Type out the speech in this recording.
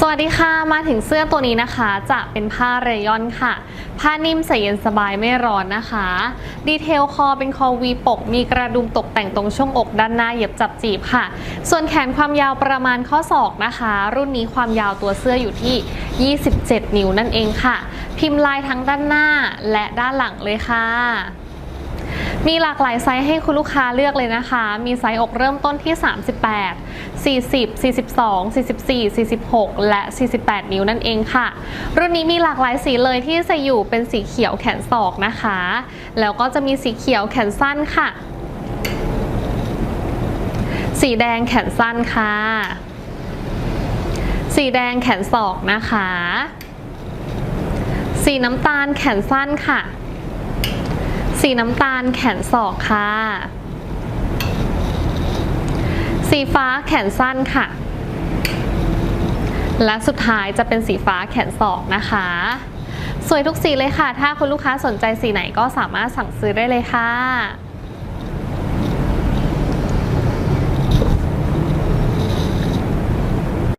สวัสดีค่ะ มาถึงเสื้อตัวนี้นะคะ จะเป็นผ้าเรยอนค่ะ ผ้านิ่มใส่เย็นสบายไม่ร้อนนะคะ ดีเทลคอเป็นคอวีปก มีกระดุมตกแต่งตรงช่วงอกด้านหน้าเย็บจับจีบค่ะ ส่วนแขนความยาวประมาณข้อศอกนะคะ รุ่นนี้ความยาวตัวเสื้ออยู่ที่ 27 นิ้วนั่นเองค่ะ พิมพ์ลายทั้งด้านหน้าและด้านหลังเลยค่ะ มีหลากหลายไซส์ให้คุณลูกค้าเลือกเลยนะคะ มีไซส์อกเริ่มต้นที่ 38 40 42 44 46 และ 48 นิ้วนั่นเองค่ะ รุ่นนี้มีหลากหลายสีเลยที่ใส่อยู่เป็นสีเขียวแขนศอกนะคะ แล้วก็จะมีสีเขียวแขนสั้นค่ะ สีแดงแขนสั้นค่ะ สีแดงแขนศอกนะคะ สีน้ำตาลแขนสั้นค่ะ สีน้ำตาลแขนศอกค่ะ สีฟ้าแขนสั้นค่ะ และสุดท้ายจะเป็นสีฟ้าแขนศอกนะคะ สวยทุกสีเลยค่ะ ถ้าคุณลูกค้าสนใจสีไหนก็สามารถสั่งซื้อได้เลยค่ะ